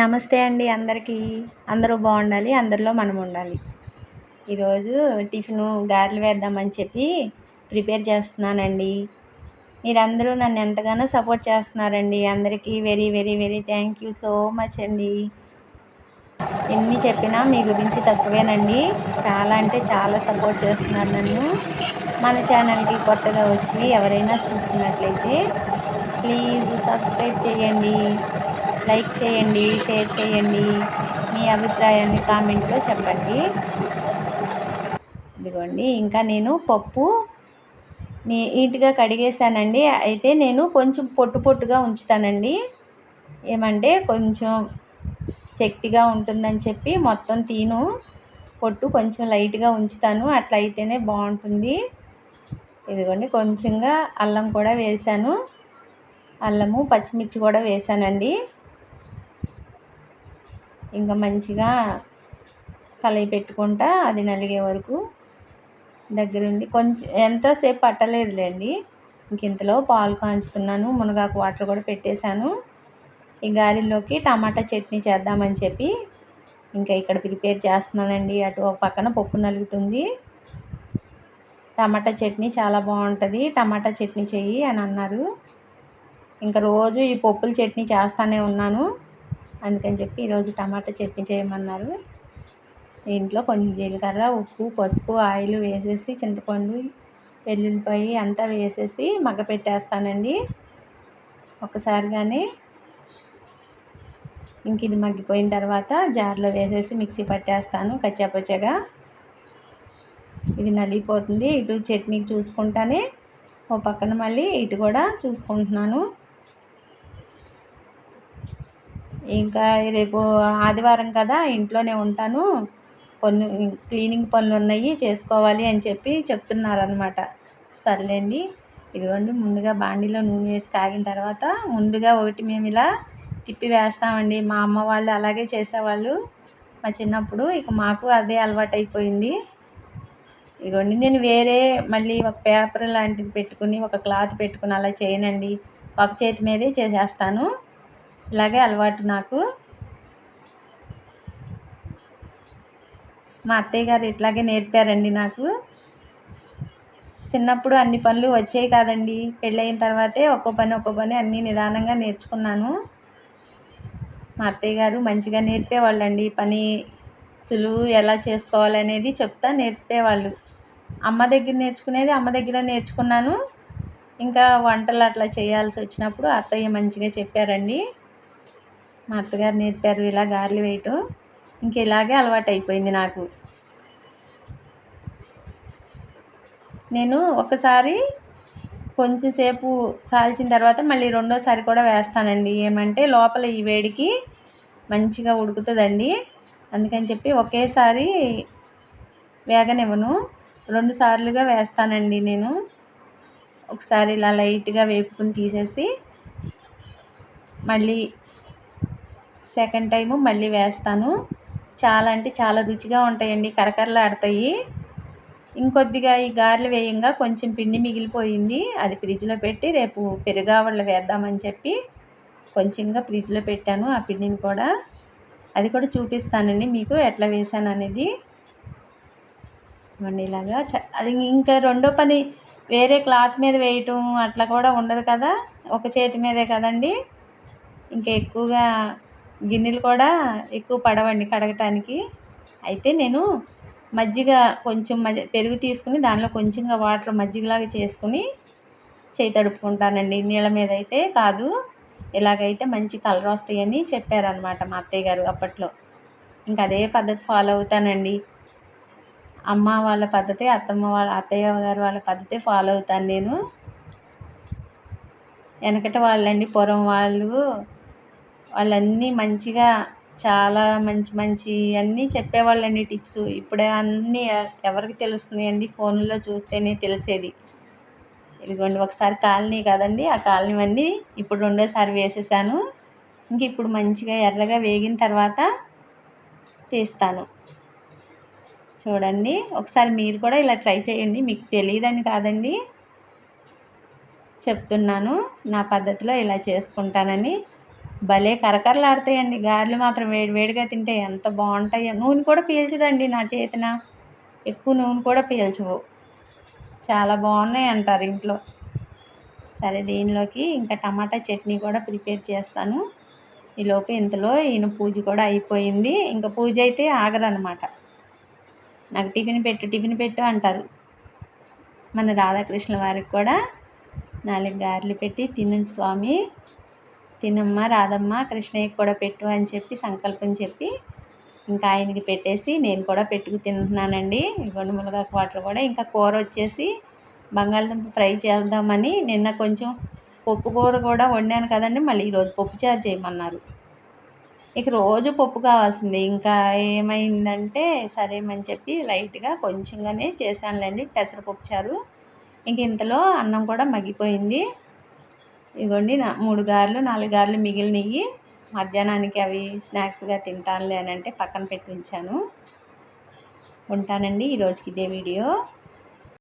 నమస్తే అండి అందరికీ. అందరూ బాగుండాలి అందరిలో మనం ఉండాలి. ఈరోజు టిఫిన్ గారెలు వేద్దామని చెప్పి ప్రిపేర్ చేస్తున్నానండి. మీరందరూ నన్ను ఎంతగానో సపోర్ట్ చేస్తున్నారండి. అందరికీ very very very thank you so much అండి. ఎన్ని చెప్పినా మీ గురించి తక్కువేనండి. చాలా అంటే చాలా సపోర్ట్ చేస్తున్నారు నన్ను. మన ఛానల్కి కొత్తగా వచ్చి ఎవరైనా చూస్తున్నట్లయితే ప్లీజ్ సబ్స్క్రైబ్ చేయండి. లైక్ చేయండి షేర్ చేయండి. మీ అభిప్రాయాన్ని కామెంట్లో చెప్పండి. ఇదిగోండి ఇంకా నేను పప్పు నీట్గా కడిగేసానండి అయితే నేను కొంచెం పొట్టు పొట్టుగా ఉంచుతానండి. ఏమంటే కొంచెం శక్తిగా ఉంటుందని చెప్పి మొత్తం తీను. పొట్టు కొంచెం లైట్గా ఉంచుతాను. అట్లా అయితేనే బాగుంటుంది. ఇదిగోండి కొంచెంగా అల్లం కూడా వేసాను అల్లము పచ్చిమిర్చి కూడా వేసానండి ఇంకా మంచిగా కలయి పెట్టుకుంటా అది నలిగే వరకు దగ్గరుండి కొంచెం ఎంతసేపు పట్టలేదులేండి. ఇంకెంతలో పాలు కాంచుతున్నాను మునగాకు వాటర్ కూడా పెట్టేశాను. ఈ గారెల్లోకి టమాటా చట్నీ చేద్దామని చెప్పి ఇంకా ఇక్కడ ప్రిపేర్ చేస్తున్నానండి. అటు ఒక పక్కన పప్పు నలుగుతుంది. టమాటా చట్నీ చాలా బాగుంటుంది. టమాటా చట్నీ చెయ్యి అని అన్నారు. ఇంకా రోజు ఈ పప్పుల చట్నీ చేస్తూనే ఉన్నాను. అందుకని చెప్పి ఈరోజు టమాటా చట్నీ చేయమన్నారు. దీంట్లో కొంచెం జీలకర్ర ఉప్పు పసుపు ఆయిల్ వేసేసి చింతపండు వెల్లుల్లిపాయ అంతా వేసేసి మగ్గ పెట్టేస్తానండి ఒకసారిగానే ఇంక ఇది మగ్గిపోయిన తర్వాత జార్లో వేసేసి మిక్సీ పట్టేస్తాను కచ్చాపచ్చగా. ఇది నలిగిపోతుంది. ఇటు చట్నీకి చూసుకుంటానే ఓ పక్కన మళ్ళీ ఇటు కూడా చూసుకుంటున్నాను. ఇంకా రేపు ఆదివారం కదా ఇంట్లోనే ఉంటాను. కొన్ని క్లీనింగ్ పనులు ఉన్నాయి చేసుకోవాలి అని చెప్పి చెప్తున్నారనమాట సర్లేండి. ఇదిగోండి ముందుగా బాండీలో నూనె వేసి కాగిన తర్వాత ముందుగా ఒకటి మేము ఇలా తిప్పి వేస్తామండి. మా అమ్మ వాళ్ళు అలాగే చేసేవాళ్ళు మా చిన్నప్పుడు. ఇక మాకు అదే అలవాటు అయిపోయింది ఇదిగోండి నేను వేరే మళ్ళీ ఒక పేపర్ లాంటిది పెట్టుకుని ఒక క్లాత్ పెట్టుకుని అలా చేయనండి. ఒక చేతి మీదే చేసేస్తాను. ఇలాగే అలవాటు నాకు. మా అత్తయ్య గారు ఇట్లాగే నేర్పారండి నాకు. చిన్నప్పుడు అన్ని పనులు వచ్చాయి కాదండి. పెళ్ళయిన తర్వాతే ఒక్కో పని ఒక్కో పని అన్నీ నిదానంగా నేర్చుకున్నాను. మా అత్తయ్య గారు మంచిగా నేర్పేవాళ్ళండి. పని సులువు ఎలా చేసుకోవాలనేది చెప్తా నేర్పేవాళ్ళు. అమ్మ దగ్గర నేర్చుకునేది అమ్మ దగ్గర నేర్చుకున్నాను. ఇంకా వంటలు అట్లా చేయాల్సి వచ్చినప్పుడు అత్తయ్య మంచిగా చెప్పారండి. మా అత్తగారు నేర్పారు ఇలా గారెలు వేయటం. ఇంక ఇలాగే అలవాటు అయిపోయింది నాకు. నేను ఒకసారి కొంచెంసేపు కాల్చిన తర్వాత మళ్ళీ రెండోసారి కూడా వేస్తానండి. ఏమంటే లోపల ఈ వేడికి మంచిగా ఉడుకుతుందండి. అందుకని చెప్పి ఒకేసారి వేగనివ్వను. రెండు సార్లుగా వేస్తానండి నేను. ఒకసారి ఇలా లైట్గా వేపుకుని తీసేసి మళ్ళీ సెకండ్ టైము మళ్ళీ వేస్తాను. చాలా అంటే చాలా రుచిగా ఉంటాయండి కరకరలాడతాయి. ఇంకొద్దిగా ఈ గారెలు వేయంగా కొంచెం పిండి మిగిలిపోయింది అది ఫ్రిడ్జ్లో పెట్టి రేపు పెరుగావళ్ళు వేద్దామని చెప్పి కొంచెంగా ఫ్రిడ్జ్లో పెట్టాను ఆ పిండిని కూడా. అది కూడా చూపిస్తానండి మీకు ఎట్లా వేసాను అనేది. ఇలాగా అది ఇంకా రెండో పని వేరే క్లాత్ మీద వేయటం అట్లా కూడా ఉండదు కదా ఒక చేతి మీదే కదండి. ఇంకా ఎక్కువగా గిన్నెలు కూడా ఎక్కువ పడవండి కడగటానికి. అయితే నేను మజ్జిగ కొంచెం మజ్జి పెరుగు తీసుకుని దానిలో కొంచెంగా వాటర్ మజ్జిగలాగా చేసుకుని చేయి తడుపుకుంటానండి. నీళ్ళ మీద అయితే కాదు ఇలాగైతే మంచి కలర్ వస్తాయని చెప్పారనమాట మా అత్తయ్య గారు అప్పట్లో. ఇంకా అదే పద్ధతి ఫాలో అవుతానండి. అమ్మ వాళ్ళ పద్ధతి అత్తమ్మ వాళ్ళ అత్తయ్య గారు వాళ్ళ పద్ధతి ఫాలో అవుతాను నేను. వెనకట వాళ్ళండి పూర్వం వాళ్ళు వాళ్ళన్నీ మంచిగా చాలా మంచి మంచి అన్నీ చెప్పేవాళ్ళండి టిప్స్. ఇప్పుడే అన్నీ ఎవరికి తెలుస్తున్నాయండి ఫోన్లో చూస్తేనే తెలిసేది. ఇదిగోండి ఒకసారి కాలనీ కదండి ఆ కాలనీ అన్నీ ఇప్పుడు రెండోసారి వేసేసాను. ఇంక ఇప్పుడు మంచిగా ఎర్రగా వేగిన తర్వాత తీస్తాను. చూడండి ఒకసారి మీరు కూడా ఇలా ట్రై చేయండి. మీకు తెలియదని కాదండి. చెప్తున్నాను నా పద్ధతిలో ఇలా చేసుకుంటానని. భలే కరకరలాడతాయండి. గారెలు మాత్రం వేడి వేడిగా తింటే ఎంత బాగుంటాయో. నూనె కూడా పీల్చదండి నా చేతిన. ఎక్కువ నూనె కూడా పీల్చవు. చాలా బాగున్నాయి అంటారు ఇంట్లో. సరే దీనిలోకి ఇంకా టమాటా చట్నీ కూడా ప్రిపేర్ చేస్తాను. ఈలోపు ఇంతలో ఈయన పూజ కూడా అయిపోయింది. ఇంకా పూజ అయితే ఆగరనమాట నాకు టిఫిన్ పెట్టు టిఫిన్ పెట్టు అంటారు. మన రాధాకృష్ణ వారికి కూడా నాలుగు గారెలు పెట్టి తినండి స్వామి. తినమ్మ రాధమ్మ కృష్ణయ్యకి కూడా పెట్టు అని చెప్పి సంకల్పం చెప్పి ఇంకా ఆయనకి పెట్టేసి నేను కూడా పెట్టుకు తింటున్నానండి. ఇవ్వండి మునగా వాటర్ కూడా. ఇంకా కూర వచ్చేసి బంగాళదుంప ఫ్రై చేద్దామని నిన్న కొంచెం పప్పు కూర కూడా వండాను కదండి. మళ్ళీ ఈరోజు పప్పు చారు చేయమన్నారు. ఇక రోజు పప్పు కావాల్సింది. ఇంకా ఏమైందంటే సరేమని చెప్పి లైట్గా కొంచెంగానే చేశానులేండి. పెసరపప్పు చారు. ఇంక ఇంతలో అన్నం కూడా మగ్గిపోయింది. ఇదిగోండి నా మూడు గారెలు నాలుగు గారెలు మిగిలినవి మధ్యాహ్నానికి అవి స్నాక్స్గా తింటానులే అని అంటే పక్కన పెట్టి ఉంచాను ఉంటానండి ఈరోజుకి ఇదే వీడియో.